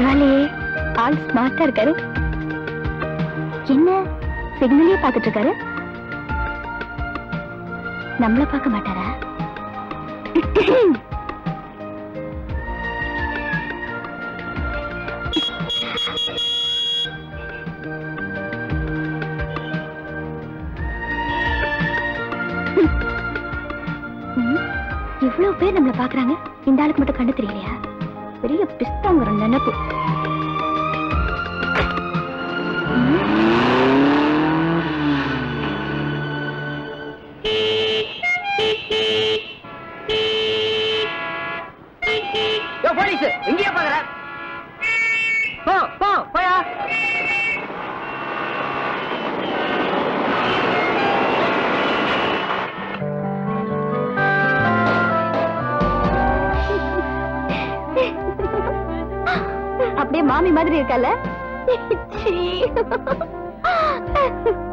பரவாயில்லையே. ஆள் ஸ்மார்ட்டா இருக்காரு. என்ன சிக்னலே பார்த்துட்டு இருக்காரு நம்மள பார்க்க மாட்டாரா? இவ்வளவு பேர் நம்மள பாக்குறாங்க இந்த ஆளுக்கு மட்டும் கண்டு தெரியலையா? பெரிய பிஸ்தாங்கிற நினைப்பு. ம், எங்கேயா பாக்குற அப்படியே மாமி மாதிரி இருக்கல?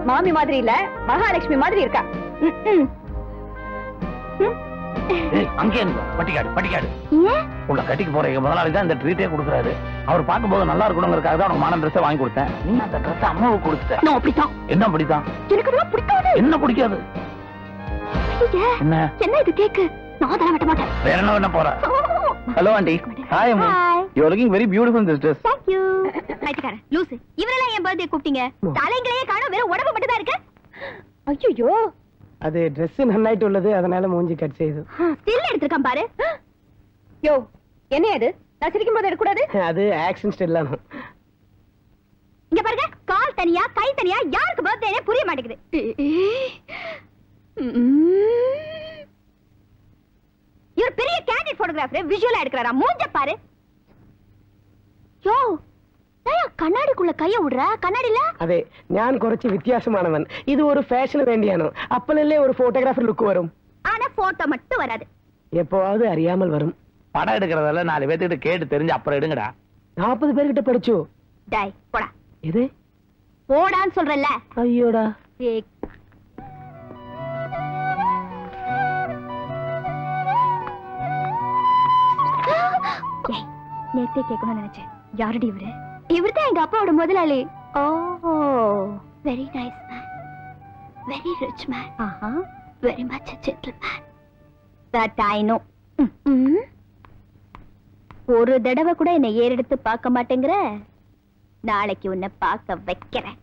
மாமி மாதிரி இல்ல மகாலட்சுமி மாதிரி இருக்கா. அங்கே பட்டிக்காடு பட்டிக்காடு உள்ள கட்டிக்கு போற எங்க முதலாளி தான் இந்த ட்ரீட்டே கொடுக்குறாரு. அவர் பார்க்கும்போது நல்லா இருக்கணுங்கிறதுக்காக தான் உனக்கு மாடர்ன் ட்ரெஸ் வாங்கி கொடுத்தேன். நீ அந்த ட்ரெஸ் அம்மாவுக்கு கொடுத்துட்ட. நான் அப்படித்தான். என்ன பிடித்தான் எனக்கு அதெல்லாம் பிடிக்காது. என்ன பிடிக்காது? என்ன? என்ன இது கேக்கு? நான் மாட்டேன். வேற என்ன போற? ஹலோ ஆண்டி ஹாய் அம்மா Hi. You looking very beautiful this dress Thank you. பைத்தியக்காரன், லூசு. இவரெல்லாம் என் birthday கூப்பிட்டீங்க? தலைங்களையே காணோம், வெறும் உடம்பு மட்டும்தான் இருக்கு. ஐயையோ, அது Dress நன்னாயிட்டு உள்ளது அதனால மூஞ்சி கட் செய்யுது எடுத்திருக்கான் பாரு. யோ, என்ன இது? நான் சிரிக்கும் போது எடுக்கக்கூடாது? அது ஆக்ஷன் ஸ்டில்லான இங்க பாருங்க, கால் தனியா, கை தனியா, யாருக்கு birthday-னே புரிய மாட்டேங்குது. ஒரு பெரிய கேண்டிட் போட்டோகிராஃபர் விஷுவலா எடுக்கிறாரா? மூஞ்ச பாரு. யோ கண்ணாடிக்குள்ள கைய விடுற? கண்ணாடில அதே நான் குறைச்சு வித்தியாசமானவன். இது ஒரு ஃபேஷன் வேண்டியானோ? அப்பலே ஒரு போட்டோகிராஃபர் லுக் வரும். ஆனா போட்டோ மட்டும் வராது. எப்பவாவது அறியாமல் வரும். படம் எடுக்கிறதெல்லாம் நாலு பேர்த்துக்கிட்ட கேட்டு தெரிஞ்சு அப்புறம் எடுங்கடா. நாற்பது பேர்கிட்ட படிச்சோ. டாய் போடா. எது? போடான்னு சொல்றல ஐயோடா. நேத்தே கேட்கணும்னு நினைச்சேன். யாருடி இவரு? இவர்தான் எங்க அப்பாவோட முதலாளி. ஓ very nice man very rich man Aha. Very much gentleman that I know ஒரு தடவை கூட என்னை ஏறெடுத்து பார்க்க மாட்டேங்கிற? நாளைக்கு உன்னை பார்க்க வைக்கிறேன்.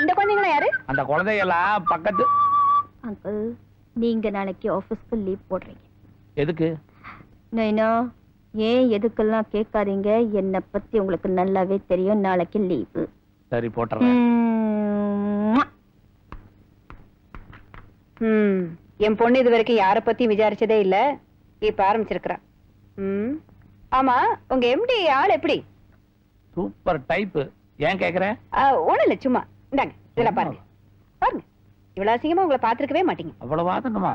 இந்த குழந்தைங்களா யாரு? அந்த குழந்தைகளா பக்கத்து. அங்கிள் நீங்க நாளைக்கு ஆபீஸ்க்கு லீவ் போடுறீங்க. எதுக்கு? நைனா ஏன் எதுக்கெல்லாம் கேட்காதீங்க? என்னை பத்தி உங்களுக்கு நல்லாவே தெரியும். நாளைக்கு லீவு. சரி போட்டுறேன். ம் என் பொண்ணு இது வரைக்கும் யார பத்தியும் விசாரிச்சதே இல்ல. இப்ப ஆரம்பிச்சிருக்கிறா. ம் ஆமா உங்க எம்டி ஆள் எப்படி? சூப்பர் டைப் ஏன் கேக்குற? ஒண்ணு இல்ல சும்மா. இந்தாங்க இதெல்லாம் பாருங்க. பாருங்க. இவ்வளவு அசிங்கமா உங்களை பாத்துருக்கவே மாட்டீங்க. அவ்வளவு வாதங்கம்மா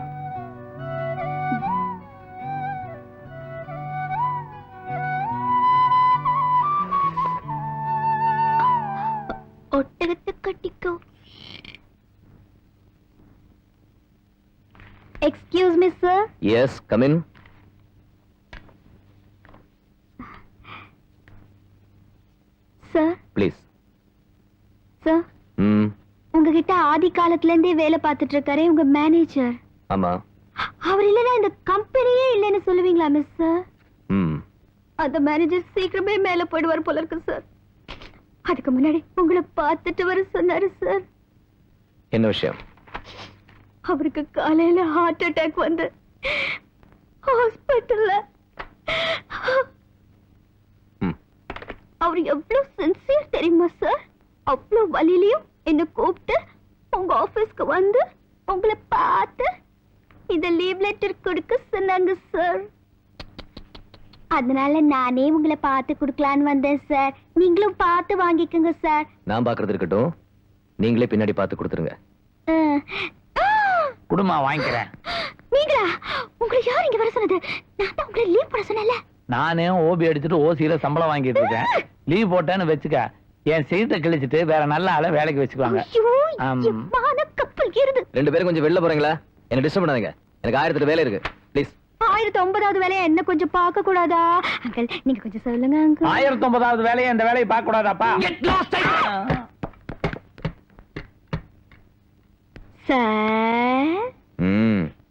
கட்டிக்கோ. Excuse miss sir yes come in sir please sir ம் உங்ககிட்ட ஆதி காலத்துல இருந்தே வேலை பார்த்துட்டு இருக்காரே உங்க மேனேஜர் ஆமா. அவர் இல்லைன்னா இந்த கம்பெனியே இல்லைன்னு சொல்லுவீங்களா மிஸ் சார் ம் அந்த மேனேஜர் சீக்கிரமே மேல போயிடுவார் போல இருக்கு சார் அதுக்கு முன்னாடி உங்களை பார்த்துட்டு வர சொன்னாரு சார். என்ன விஷயம்? அவருக்கு காலையில ஹார்ட் அட்டாக் வந்து ஹாஸ்பிட்டல்ல அவர் எவ்வளவு சின்சியர் தெரியுமா சார்? அவ்வளவு வலியிலையும் என்ன கூப்பிட்டு உங்க ஆபீஸ்க்கு வந்து உங்களை பார்த்து இந்த லீவ் லெட்டர் கொடுக்க சொன்னாங்க சார். அதனால நானே உங்களை பார்த்து கொடுக்கலான்னு வந்தேன் சார். நீங்களும் பார்த்து வாங்கிக்கோங்க சார். நான் பாக்குறது இருக்கட்டும். நீங்களே பின்னாடி பார்த்து கொடுத்துருங்க! குடுமா வாங்கிக்கிறேன். நீங்களா? உங்களை யார் இங்க வர சொன்னது? நான் தான் உங்களை லீவ் போட சொன்னேன்ல. நானே ஓபி அடிச்சுட்டு ஓசியில சம்பளம் வாங்கிட்டு இருக்கேன். லீவ் போட்டேன்னு வச்சுக்க என் செய்த கிழிச்சிட்டு வேற நல்ல ஆளை வேலைக்கு வச்சுக்குவாங்க. ரெண்டு பேரும் கொஞ்சம் வெளில போறீங்களா? என்ன டிஸ்டர்ப் பண்ணாதீங்க. எனக்கு ஆயிரத்துல வேலை இருக்கு. ப்ளீஸ் ஆயிரத்தி ஒன்பதாவது வேலையை என்ன கொஞ்சம் பார்க்க கூடாதா அங்கிள் நீங்க கொஞ்சம் சொல்லுங்க அங்கிள். ஆயிரத்தி ஒன்பதாவது வேலையை இந்த வேலையை பார்க்க கூடாதாப்பா சார்.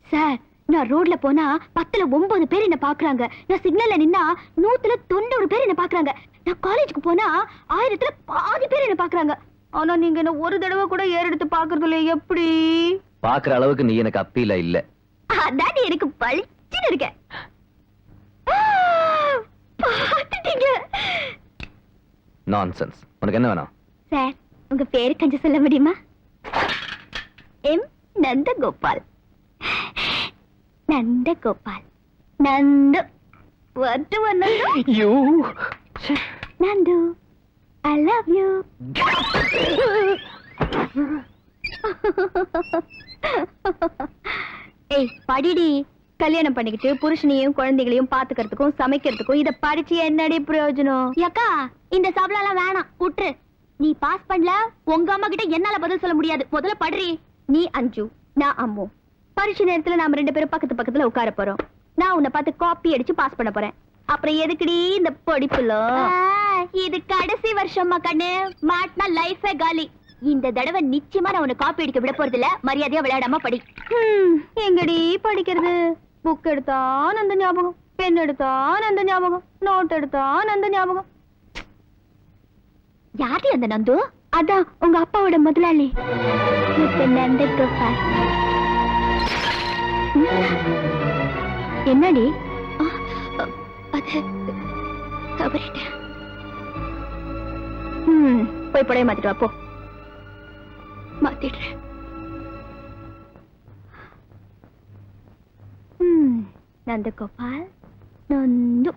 சார் நான் ரோட்ல போனா பத்துல ஒன்பது பேர் என்ன பாக்குறாங்க நான் சிக்னல்ல நின்னா நூத்துல தொண்ணூறு பேர் என்ன பாக்குறாங்க நான் காலேஜுக்கு போனா ஆயிரத்துல பாதி பேர் என்ன பாக்குறாங்க ஆனா நீங்க என்ன ஒரு தடவை கூட ஏறெடுத்து பாக்குறது இல்லையே எப்படி? பாக்குற அளவுக்கு நீ எனக்கு அப்பீல இல்ல. அதான் எனக்கு பளிச்சுன்னு இருக்க ஆ, பார்த்துட்டீங்க. நான்சென்ஸ் உனக்கு என்ன வேணும்? சார் உங்க பேரு கொஞ்சம் சொல்ல முடியுமா? M. Nandagopal. Nandagopal. Nandu. one Nandu you Nandu I love you ஏய் படிடி. கல்யாணம் பண்ணிக்கிட்டு புருஷனையும் குழந்தைகளையும் பாத்துக்கிறதுக்கும் சமைக்கிறதுக்கும் இத படிச்சு என்னடி பிரயோஜனம்? அக்கா இந்த சபளம் வேணாம். விட்டுரு நீ பாஸ் பண்ணல உங்க அம்மா கிட்ட என்னால பதில் சொல்ல முடியாது. முதல்ல படுறி. நீ அஞ்சு. நான் அம்மு. பரீட்சை நேரத்துல நாம ரெண்டு பேரும் பக்கத்து பக்கத்துல உட்கார போறோம். நான் உன்னை பார்த்து காப்பி அடிச்சு பாஸ் பண்ண போறேன். அப்புறம் எதுக்குடி இந்த படிப்புல இது கடைசி வருஷமா கண்ணு மாட்டினா லைஃபே காலி. இந்த தடவை நிச்சயமா நான் உன்னை காப்பி அடிக்க விட போறது இல்ல மரியாதையா விளையாடாம படி. எங்கடி படிக்கிறது? புக் எடுத்தா அந்த ஞாபகம் பென் எடுத்தா அந்த ஞாபகம் நோட் எடுத்தா அந்த ஞாபகம். யாரு அந்த நந்து? அதான் உங்க அப்பாவோட முதலாளி. மிஸ்டர் நந்தகோபால் என்னடி? போய் புடைய மாத்திட்டு வா போ. ம், நந்தகோபால் நந்து